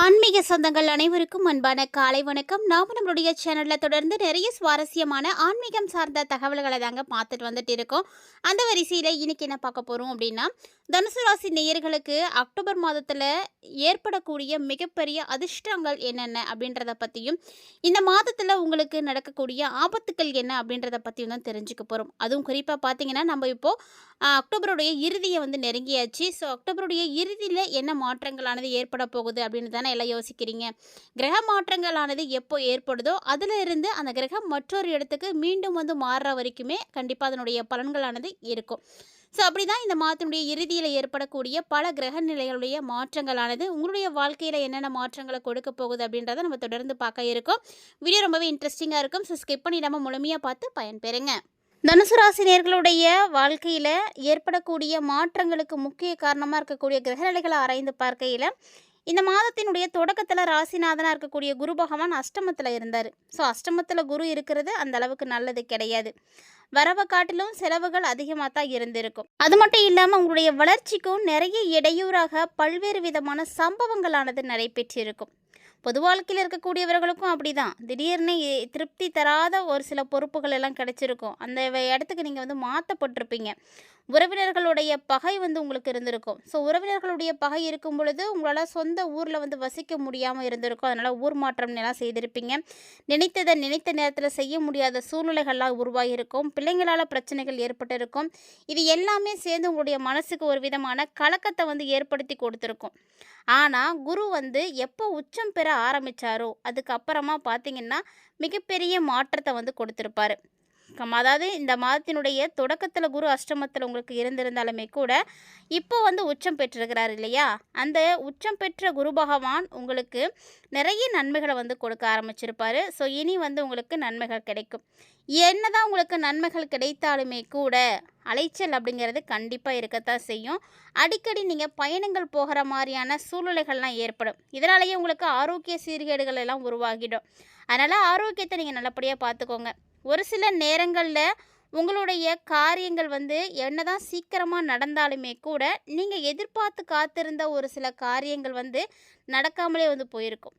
ஆன்மீக சொந்தங்கள் அனைவருக்கும் அன்பான காலை வணக்கம். நாம நம்மளுடைய சேனலில் தொடர்ந்து நிறைய சுவாரஸ்யமான ஆன்மீகம் சார்ந்த தகவல்களை தாங்க பார்த்துட்டு வந்துட்டு இருக்கோம். அந்த வரிசையில் இன்னைக்கு என்ன பார்க்க போகிறோம் அப்படின்னா தனுசு ராசி நேயர்களுக்கு அக்டோபர் மாதத்தில் ஏற்படக்கூடிய மிகப்பெரிய அதிர்ஷ்டங்கள் என்னென்ன அப்படின்றத பற்றியும் இந்த மாதத்தில் உங்களுக்கு நடக்கக்கூடிய ஆபத்துக்கள் என்ன அப்படின்றத பற்றியும் தான் தெரிஞ்சுக்க போகிறோம் அதுவும் குறிப்பாக பார்த்தீங்கன்னா நம்ம இப்போது அக்டோபருடைய இறுதியை வந்து நெருங்கியாச்சு. ஸோ அக்டோபருடைய இறுதியில் என்ன மாற்றங்களானது ஏற்பட போகுது அப்படின்னு தானே எல்லாம் யோசிக்கிறீங்க? கிரக மாற்றங்களானது எப்போ ஏற்படுதோ அதில் இருந்து அந்த கிரகம் மற்றொரு இடத்துக்கு மீண்டும் வந்து மாறுற வரைக்குமே கண்டிப்பாக அதனுடைய பலன்களானது இருக்கும். ஸோ அப்படி தான் இந்த மாதத்தினுடைய இறுதியில் ஏற்படக்கூடிய பல கிரக நிலைகளுடைய மாற்றங்களானது உங்களுடைய வாழ்க்கையில் என்னென்ன மாற்றங்களை கொடுக்க போகுது அப்படின்றத நம்ம தொடர்ந்து பார்க்க இருக்கோம். வீடியோ ரொம்பவே இன்ட்ரெஸ்டிங்காக இருக்கும். ஸோ ஸ்கிப் பண்ணிடாமல் முழுமையாக பார்த்து பயன்பெறுங்க. தனுசு ராசினியர்களுடைய வாழ்க்கையில் ஏற்படக்கூடிய மாற்றங்களுக்கு முக்கிய காரணமாக இருக்கக்கூடிய கிரகநிலைகளை ஆராய்ந்து பார்க்கையில் இந்த மாதத்தினுடைய தொடக்கத்தில் ராசிநாதனாக இருக்கக்கூடிய குரு பகவான் அஷ்டமத்தில் இருந்தார். ஸோ அஷ்டமத்தில் குரு இருக்கிறது அந்த அளவுக்கு நல்லது கிடையாது. வரவை காட்டிலும் செலவுகள் அதிகமாக தான் இருந்திருக்கும். அது மட்டும் இல்லாமல் உங்களுடைய வளர்ச்சிக்கும் நிறைய இடையூறாக பல்வேறு விதமான சம்பவங்களானது நடைபெற்றிருக்கும். பொது வாழ்க்கையில் இருக்கக்கூடியவர்களுக்கும் அப்படிதான். திடீர்னு திருப்தி தராத ஒரு சில பொறுப்புகள் எல்லாம் கிடச்சிருக்கும். அந்த இடத்துக்கு நீங்கள் வந்து மாற்றப்பட்டிருப்பீங்க உறவினர்களுடைய பகை வந்து உங்களுக்கு இருந்திருக்கும். ஸோ உறவினர்களுடைய பகை இருக்கும் பொழுது உங்களால் சொந்த ஊரில் வந்து வசிக்க முடியாமல் இருந்திருக்கும். அதனால் ஊர் மாற்றம் எல்லாம் செய்திருப்பீங்க. நினைத்ததை நினைத்த நேரத்தில் செய்ய முடியாத சூழ்நிலைகள்லாம் உருவாகியிருக்கும். பிள்ளைங்களால் பிரச்சனைகள் ஏற்பட்டிருக்கும். இது எல்லாமே சேர்ந்து உங்களுடைய மனசுக்கு ஒரு விதமான கலக்கத்தை வந்து ஏற்படுத்தி கொடுத்துருக்கும். ஆனால் குரு வந்து எப்போ உச்சம் பெற ஆரம்பித்தாரோ அதுக்கப்புறமா பார்த்தீங்கன்னா மிகப்பெரிய மாற்றத்தை வந்து கொடுத்துருப்பாரு. அதாவது இந்த மாதத்தினுடைய தொடக்கத்தில் குரு அஷ்டமத்தில் உங்களுக்கு இருந்திருந்தாலுமே கூட இப்போ வந்து உச்சம் பெற்றிருக்கிறார் இல்லையா? அந்த உச்சம் பெற்ற குரு பகவான் உங்களுக்கு நிறைய நன்மைகளை வந்து கொடுக்க ஆரம்பிச்சிருப்பார். ஸோ இனி வந்து உங்களுக்கு நன்மைகள் கிடைக்கும். என்னதான் உங்களுக்கு நன்மைகள் கிடைத்தாலுமே கூட அலைச்சல் அப்படிங்கிறது கண்டிப்பாக இருக்கத்தான் செய்யும். அடிக்கடி நீங்கள் பயணங்கள் போகிற மாதிரியான சூழ்நிலைகள்லாம் ஏற்படும். இதனாலேயே உங்களுக்கு ஆரோக்கிய சீர்கேடுகள் எல்லாம் உருவாகிடும். அதனால் ஆரோக்கியத்தை நீங்கள் நல்லபடியாக பார்த்துக்கோங்க. ஒரு சில நேரங்களில் உங்களுடைய காரியங்கள் வந்து என்னதான் சீக்கிரமாக நடந்தாலுமே கூட நீங்கள் எதிர்பார்த்து காத்திருந்த ஒரு சில காரியங்கள் வந்து நடக்காமலே வந்து போயிருக்கும்.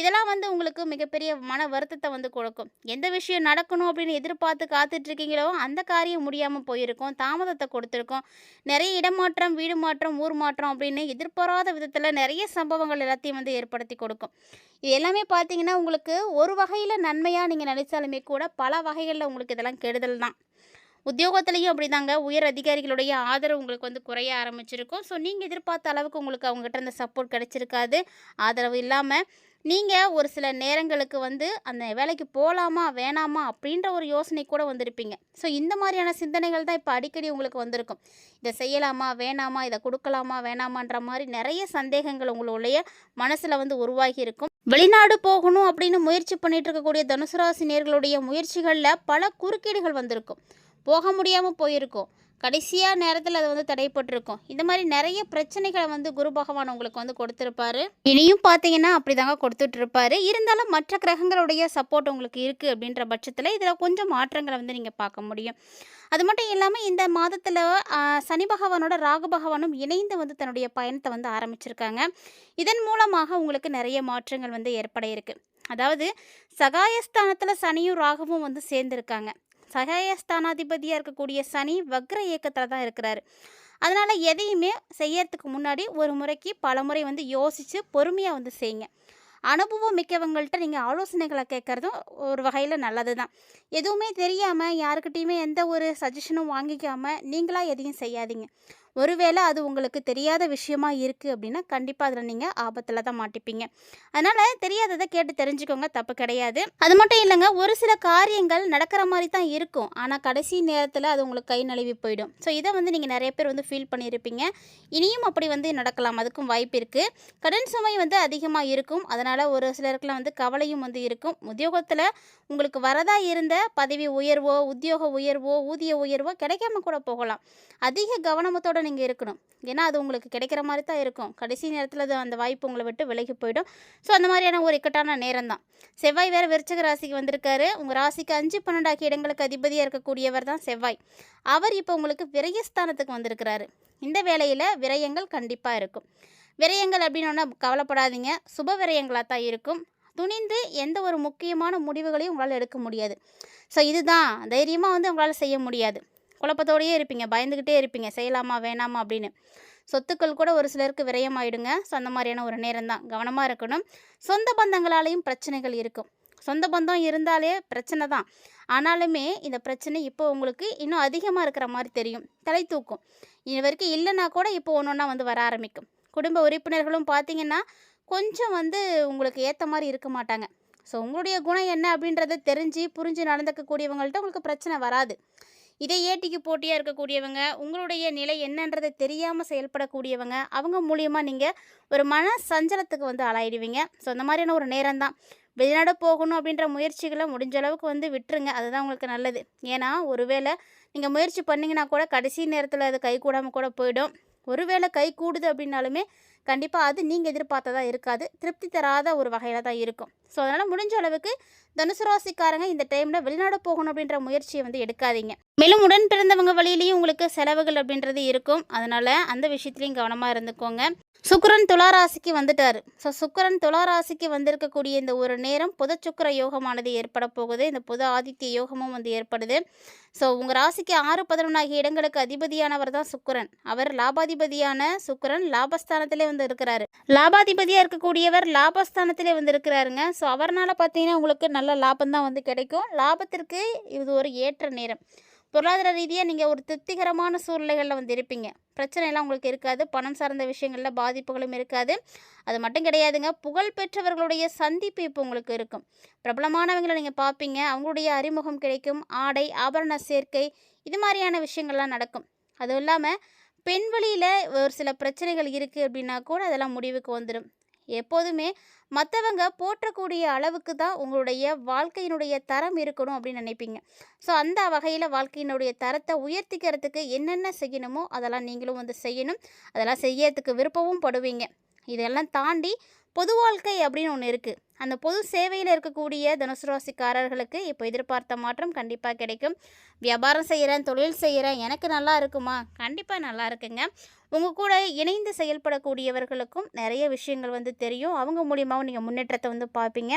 இதெல்லாம் வந்து உங்களுக்கு மிகப்பெரிய மன வருத்தத்தை வந்து கொடுக்கும். எந்த விஷயம் நடக்கணும் அப்படின்னு எதிர்பார்த்து காத்துட்ருக்கீங்களோ அந்த காரியம் முடியாமல் போயிருக்கும். தாமதத்தை கொடுத்துருக்கோம். நிறைய இடமாற்றம் வீடு மாற்றம் ஊர் மாற்றம் அப்படின்னு எதிர்பாராத விதத்தில் நிறைய சம்பவங்கள் எல்லாத்தையும் வந்து ஏற்படுத்தி கொடுக்கும். இது எல்லாமே பார்த்தீங்கன்னா உங்களுக்கு ஒரு வகையில் நன்மையாக நீங்கள் நினைச்சாலுமே கூட பல வகைகளில் உங்களுக்கு இதெல்லாம் கெடுதல் தான். உத்தியோகத்துலேயும் அப்படிதாங்க. உயர் அதிகாரிகளுடைய ஆதரவு உங்களுக்கு வந்து குறைய ஆரம்பிச்சிருக்கும். ஸோ நீங்கள் எதிர்பார்த்த அளவுக்கு உங்களுக்கு அவங்ககிட்ட அந்த சப்போர்ட் கிடைச்சிருக்காது. ஆதரவு இல்லாமல் நீங்கள் ஒரு சில நேரங்களுக்கு வந்து அந்த வேலைக்கு போகலாமா வேணாமா அப்படின்ற ஒரு யோசனை கூட வந்திருப்பீங்க. ஸோ இந்த மாதிரியான சிந்தனைகள் தான் இப்போ அடிக்கடி உங்களுக்கு வந்திருக்கும். இதை செய்யலாமா வேணாமா இதை கொடுக்கலாமா வேணாமான்ற மாதிரி நிறைய சந்தேகங்கள் உங்களுடைய மனசில் வந்து உருவாகி இருக்கும். வெளிநாடு போகணும் அப்படின்னு முயற்சி பண்ணிட்டு இருக்கக்கூடிய தனுசு ராசி நேர்களுடைய முயற்சிகளில் பல குறுக்கீடுகள் வந்திருக்கும். போக முடியாமல் போயிருக்கும். கடைசியாக நேரத்தில் அது வந்து தடைப்பட்டிருக்கும். இந்த மாதிரி நிறைய பிரச்சனைகளை வந்து குரு பகவான் உங்களுக்கு வந்து கொடுத்துருப்பாரு. இனியும் பார்த்தீங்கன்னா அப்படி தாங்க கொடுத்துட்டு இருப்பாரு இருந்தாலும் மற்ற கிரகங்களுடைய சப்போர்ட் உங்களுக்கு இருக்குது அப்படின்ற பட்சத்தில் இதில் கொஞ்சம் மாற்றங்களை வந்து நீங்கள் பார்க்க முடியும். அது மட்டும் இல்லாமல் இந்த மாதத்தில் சனி பகவானோட ராகு பகவானும் இணைந்து வந்து தன்னுடைய பயணத்தை வந்து ஆரம்பிச்சிருக்காங்க. இதன் மூலமாக உங்களுக்கு நிறைய மாற்றங்கள் வந்து ஏற்பட இருக்குது அதாவது சகாயஸ்தானத்தில் சனியும் ராகுவும் வந்து சேர்ந்துருக்காங்க. சகாயஸ்தானாதிபதியாக இருக்கக்கூடிய சனி வக்ர இயக்கத்தில் தான் இருக்கிறாரு. அதனால் எதையுமே செய்யறதுக்கு முன்னாடி ஒரு முறைக்கு பல முறை வந்து யோசித்து பொறுமையாக வந்து செய்யுங்க. அனுபவம் மிக்கவங்கள்ட்ட நீங்கள் ஆலோசனைகளை கேட்குறதும் ஒரு வகையில் நல்லது தான் எதுவுமே தெரியாமல் யாருக்கிட்டேயுமே எந்த ஒரு சஜஷனும் வாங்கிக்காமல் நீங்களாக எதையும் செய்யாதீங்க. ஒருவேளை அது உங்களுக்கு தெரியாத விஷயமா இருக்குது அப்படின்னா கண்டிப்பாக அதில் நீங்கள் ஆபத்தில் தான் மாட்டிப்பீங்க. அதனால் தெரியாததை கேட்டு தெரிஞ்சுக்கோங்க தப்பு கிடையாது. அது மட்டும் இல்லைங்க ஒரு சில காரியங்கள் நடக்கிற மாதிரி தான் இருக்கும். ஆனால் கடைசி நேரத்தில் அது உங்களுக்கு கை நழுவி போயிடும். ஸோ இதை வந்து நீங்கள் நிறைய பேர் வந்து ஃபீல் பண்ணியிருப்பீங்க. இனியும் அப்படி வந்து நடக்கலாம். அதுக்கும் வாய்ப்பு இருக்குது கடன் சுமை வந்து அதிகமாக இருக்கும். அதனால் ஒரு சிலருக்குலாம் வந்து கவலையும் வந்து இருக்கும். உத்தியோகத்தில் உங்களுக்கு வரதா இருந்த பதவி உயர்வோ உத்தியோக உயர்வோ ஊதிய உயர்வோ கிடைக்காம கூட போகலாம். அதிக கவனமத்தோட நீங்கள் இருக்கணும். ஏன்னா அது உங்களுக்கு கிடைக்கிற மாதிரி தான் இருக்கும். கடைசி நேரத்தில் அது அந்த வாய்ப்பு உங்களை விட்டு விலகி போயிடும். ஸோ அந்த மாதிரியான ஒரு இக்கட்டான நேரம் தான். செவ்வாய் வேறு விருச்சக ராசிக்கு வந்திருக்காரு. உங்கள் ராசிக்கு அஞ்சு பன்னெண்டாக்கி இடங்களுக்கு அதிபதியாக இருக்கக்கூடியவர் தான் செவ்வாய். அவர் இப்போ உங்களுக்கு விரயஸ்தானத்துக்கு வந்திருக்கிறாரு. இந்த வேலையில் விரயங்கள் கண்டிப்பாக இருக்கும். விரயங்கள் அப்படின்னோன்னா கவலைப்படாதீங்க. சுப விரயங்களாக தான் இருக்கும். துணிந்து எந்த ஒரு முக்கியமான முடிவுகளையும் உங்களால் எடுக்க முடியாது. ஸோ இதுதான். தைரியமாக வந்து உங்களால் செய்ய முடியாது. குழப்பத்தோடையே இருப்பீங்க பயந்துக்கிட்டே இருப்பீங்க செய்யலாமா வேணாமா அப்படின்னு. சொத்துக்கள் கூட ஒரு சிலருக்கு விரயமாயிடுங்க. ஸோ அந்த மாதிரியான ஒரு நேரம் தான் கவனமாக இருக்கணும். சொந்த பந்தங்களாலேயும் பிரச்சனைகள் இருக்கும். சொந்த பந்தம் இருந்தாலே பிரச்சனை தான். ஆனாலுமே இந்த பிரச்சனை இப்போ உங்களுக்கு இன்னும் அதிகமாக இருக்கிற மாதிரி தெரியும். தலை தூக்கும். இது வரைக்கும் இல்லைன்னா கூட இப்போ ஒன்று ஒன்றா வந்து வர ஆரம்பிக்கும். குடும்ப உறுப்பினர்களும் பார்த்தீங்கன்னா கொஞ்சம் வந்து உங்களுக்கு ஏற்ற மாதிரி இருக்க மாட்டாங்க. ஸோ உங்களுடைய குணம் என்ன அப்படின்றத தெரிஞ்சு புரிஞ்சு நடந்துக்கக்கூடியவங்கள்ட்ட உங்களுக்கு பிரச்சனை வராது. இதே ஏட்டிக்கு போட்டியாக இருக்கக்கூடியவங்க உங்களுடைய நிலை என்னன்றதை தெரியாமல் செயல்படக்கூடியவங்க அவங்க மூலியமாக நீங்கள் ஒரு மன சஞ்சலத்துக்கு வந்து ஆளாயிடுவீங்க. ஸோ அந்த மாதிரியான ஒரு நேரம் தான் வெளிநாடு போகணும் அப்படின்ற முயற்சிகளை முடிஞ்ச அளவுக்கு வந்து விட்டுருங்க. அதுதான் உங்களுக்கு நல்லது. ஏன்னா ஒருவேளை நீங்கள் முயற்சி பண்ணிங்கன்னா கூட கடைசி நேரத்தில் அது கை கூடாமல் கூட போயிடும். ஒருவேளை கை கூடுது அப்படின்னாலுமே கண்டிப்பாக அது நீங்கள் எதிர்பார்த்ததாக இருக்காது. திருப்தி தராத ஒரு வகையில் தான் இருக்கும். ஸோ அதனால் முடிஞ்ச அளவுக்கு தனுசு ராசிக்காரங்க இந்த டைமில் வெளிநாடு போகணும் அப்படின்ற முயற்சியை வந்து எடுக்காதீங்க. மேலும் உடன் பிறந்தவங்க வழியிலையும் உங்களுக்கு செலவுகள் அப்படின்றது இருக்கும். அதனால் அந்த விஷயத்துலையும் கவனமாக இருந்துக்கோங்க. சுக்கிரன் துலா ராசிக்கு வந்துட்டார். ஸோ சுக்கரன் துலா ராசிக்கு வந்திருக்கக்கூடிய இந்த ஒரு நேரம் புத சுக்கர யோகமானது ஏற்பட போகுது. இந்த புத ஆதித்ய யோகமும் வந்து ஏற்படுது. ஸோ உங்கள் ராசிக்கு ஆறு பதினொன்று ஆகிய இடங்களுக்கு அதிபதியானவர் தான் சுக்கிரன். அவர் லாபாதிபதியான சுக்கரன். லாபஸ்தானத்திலே வந்து இருக்கிறாரு லாபாதிபதியாக இருக்கக்கூடியவர் லாபஸ்தானத்திலே வந்து இருக்கிறாருங்க ஸோ அவர்னால் பார்த்தீங்கன்னா உங்களுக்கு நல்ல லாபம் தான் வந்து கிடைக்கும். லாபத்திற்கு இது ஒரு ஏற்ற நேரம். பொருளாதார ரீதியாக நீங்கள் ஒரு திருப்திகரமான சூழ்நிலைகளில் வந்து இருப்பீங்க பிரச்சனைலாம் உங்களுக்கு இருக்காது. பணம் சார்ந்த விஷயங்களில் பாதிப்புகளும் இருக்காது. அது மட்டும் கிடையாதுங்க. புகழ் பெற்றவர்களுடைய சந்திப்பு இப்போ உங்களுக்கு இருக்கும். பிரபலமானவங்களை நீங்கள் பார்ப்பீங்க. அவங்களுடைய அறிமுகம் கிடைக்கும். ஆடை ஆபரண சேர்க்கை இது மாதிரியான விஷயங்கள்லாம் நடக்கும். அதுவும் இல்லாமல் பெண் வழியில் ஒரு சில பிரச்சனைகள் இருக்குது அப்படின்னா கூட அதெல்லாம் முடிவுக்கு வந்துடும் எப்போதுமே மற்றவங்க போற்றக்கூடிய அளவுக்கு தான் உங்களுடைய வாழ்க்கையினுடைய தரம் இருக்கணும் அப்படின்னு நினைப்பீங்க. ஸோ அந்த வகையில் வாழ்க்கையினுடைய தரத்தை உயர்த்திக்கிறதுக்கு என்னென்ன செய்யணுமோ அதெல்லாம் நீங்களும் வந்து செய்யணும். அதெல்லாம் செய்யறதுக்கு விருப்பமும் படுவீங்க. இதெல்லாம் தாண்டி பொது வாழ்க்கை அப்படின்னு ஒன்று இருக்குது அந்த பொது சேவையில் இருக்கக்கூடிய தனுசு ராசிக்காரர்களுக்கு இப்போ எதிர்பார்த்த மாற்றம் கண்டிப்பாக கிடைக்கும். வியாபாரம் செய்கிறேன் தொழில் செய்கிறேன் எனக்கு நல்லா இருக்குமா? கண்டிப்பாக நல்லா இருக்குங்க. உங்கள் கூட இணைந்து செயல்படக்கூடியவர்களுக்கும் நிறைய விஷயங்கள் வந்து தெரியும். அவங்க மூலியமாகவும் நீங்கள் முன்னேற்றத்தை வந்து பார்ப்பீங்க.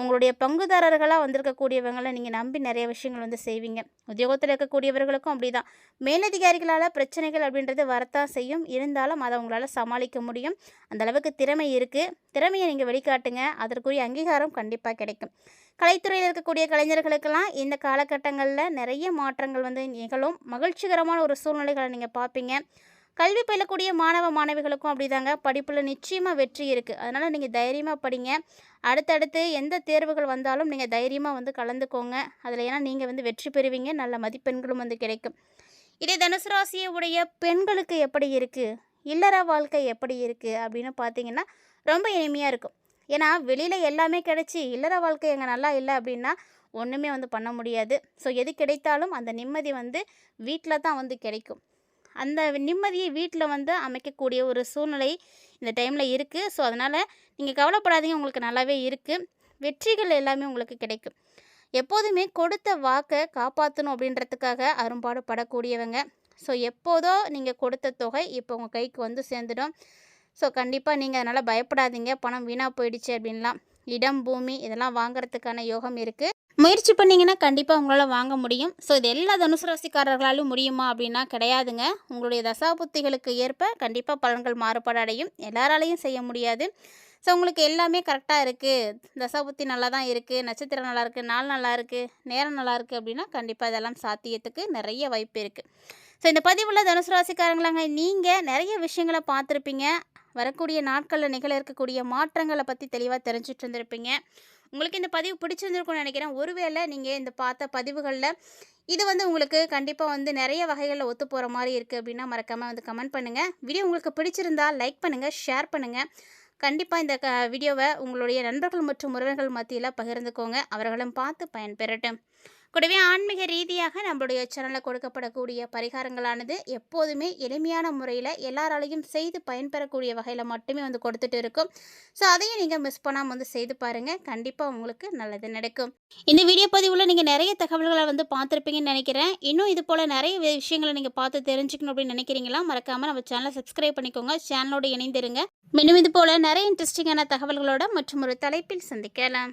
உங்களுடைய பங்குதாரர்களாக வந்திருக்கக்கூடியவங்களை நீங்கள் நம்பி நிறைய விஷயங்கள் வந்து செய்வீங்க. உத்தியோகத்தில் இருக்கக்கூடியவர்களுக்கும் அப்படி தான் மேலதிகாரிகளால் பிரச்சனைகள் அப்படின்றது வரத்தான் செய்யும். இருந்தாலும் அதை உங்களால் சமாளிக்க முடியும். அந்தளவுக்கு திறமை இருக்குது திறமையை நீங்கள் வெளிக்காட்டுங்க. அதற்குரிய அங்கீகாரம் கண்டிப்பாக கிடைக்கும். கலைத்துறையில் இருக்கக்கூடிய கலைஞர்களுக்கெல்லாம் இந்த காலகட்டங்களில் நிறைய மாற்றங்கள் வந்து நிகழும். மகிழ்ச்சிகரமான ஒரு சூழ்நிலைகளை நீங்கள் பார்ப்பீங்க. கல்வி பயிலக்கூடிய மாணவ மாணவிகளுக்கும் அப்படிதாங்க. படிப்பில் நிச்சயமாக வெற்றி இருக்குது அதனால் நீங்கள் தைரியமாக படிங்க. அடுத்தடுத்து எந்த தேர்வுகள் வந்தாலும் நீங்கள் தைரியமாக வந்து கலந்துக்கோங்க. அதில் ஏன்னா நீங்கள் வந்து வெற்றி பெறுவீங்க. நல்ல மதிப்பெண்களும் வந்து கிடைக்கும். இதே தனுசு ராசியை உடைய பெண்களுக்கு எப்படி இருக்குது இல்லற வாழ்க்கை எப்படி இருக்குது அப்படின்னு பார்த்தீங்கன்னா ரொம்ப இனிமையாக இருக்கும். ஏன்னா வெளியில் எல்லாமே கிடச்சி இல்லற வாழ்க்கை எங்கே நல்லா இல்லை அப்படின்னா ஒன்றுமே வந்து பண்ண முடியாது. ஸோ எது கிடைத்தாலும் அந்த நிம்மதி வந்து வீட்டில் தான் வந்து கிடைக்கும். அந்த நிம்மதியை வீட்டில் வந்து அமைக்கக்கூடிய ஒரு சூழ்நிலை இந்த டைமில் இருக்குது ஸோ அதனால் நீங்கள் கவலைப்படாதீங்க. உங்களுக்கு நல்லாவே இருக்குது வெற்றிகள் எல்லாமே உங்களுக்கு கிடைக்கும். எப்போதுமே கொடுத்த வாக்கை காப்பாற்றணும் அப்படின்றதுக்காக அரும்பாடு படக்கூடியவங்க ஸோ எப்போதோ நீங்கள் கொடுத்த தொகை இப்போ உங்கள் கைக்கு வந்து சேர்ந்துடும். ஸோ கண்டிப்பாக நீங்கள் அதனால் பயப்படாதீங்க. பணம் வீணாக போயிடுச்சு அப்படின்லாம். இடம் பூமி இதெல்லாம் வாங்குறதுக்கான யோகம் இருக்குது முயற்சி பண்ணிங்கன்னா கண்டிப்பாக உங்களால் வாங்க முடியும். ஸோ இது எல்லா தனுசு ராசிக்காரர்களாலும் முடியுமா அப்படின்னா கிடையாதுங்க. உங்களுடைய தசாபுத்திகளுக்கு ஏற்ப கண்டிப்பாக பலன்கள் மாறுபாடு அடையும். எல்லாராலையும் செய்ய முடியாது. ஸோ உங்களுக்கு எல்லாமே கரெக்டாக இருக்குது தசாபுத்தி நல்லா தான் இருக்குது நட்சத்திரம் நல்லா இருக்குது நாள் நல்லா இருக்குது நேரம் நல்லா இருக்குது அப்படின்னா கண்டிப்பாக இதெல்லாம் சாத்தியத்துக்கு நிறைய வாய்ப்பு இருக்குது ஸோ இந்த பதிவில் தனுசு ராசிக்காரங்களாங்க நீங்கள் நிறைய விஷயங்களை பார்த்துருப்பீங்க. வரக்கூடிய நாட்களில் நிகழ இருக்கக்கூடிய மாற்றங்களை பற்றி தெளிவாக தெரிஞ்சிட்டு இருந்திருப்பீங்க. உங்களுக்கு இந்த பதிவு பிடிச்சிருந்துருக்கும்னு நினைக்கிறேன். ஒருவேளை நீங்கள் இந்த பார்த்த பதிவுகளில் இது வந்து உங்களுக்கு கண்டிப்பாக வந்து நிறைய வகைகளில் ஒத்து போகிற மாதிரி இருக்குது அப்படின்னா மறக்காமல் வந்து கமெண்ட் பண்ணுங்கள் வீடியோ உங்களுக்கு பிடிச்சிருந்தா லைக் பண்ணுங்கள் ஷேர் பண்ணுங்கள் கண்டிப்பாக இந்த க வீடியோவை உங்களுடைய நண்பர்கள் மற்றும் உறவினர்கள் மத்தியில் பகிர்ந்துக்கோங்க. அவர்களும் பார்த்து பயன்பெறட்டும். கூடவே ஆன்மீக ரீதியாக நம்மளுடைய சேனலில் கொடுக்கப்படக்கூடிய பரிகாரங்களானது எப்போதுமே எளிமையான முறையில் எல்லாராலையும் செய்து பயன்பெறக்கூடிய வகையில் மட்டுமே வந்து கொடுத்துட்டு இருக்கும். ஸோ அதையும் நீங்கள் மிஸ் பண்ணாமல் வந்து செய்து பாருங்கள் கண்டிப்பாக உங்களுக்கு நல்லது நடக்கும். இந்த வீடியோ பதிவில் நீங்கள் நிறைய தகவல்களை வந்து பார்த்துருப்பீங்கன்னு நினைக்கிறேன். இன்னும் இது போல் நிறைய விஷயங்களை நீங்கள் பார்த்து தெரிஞ்சுக்கணும் அப்படின்னு நினைக்கிறீங்களா? மறக்காமல் நம்ம சேனலை சப்ஸ்கிரைப் பண்ணிக்கோங்க. சேனலோடு இணைந்திருங்க. மீண்டும் இது போல் நிறைய இன்ட்ரெஸ்டிங்கான தகவல்களோட மற்றும் ஒரு தலைப்பில் சந்திக்கலாம்.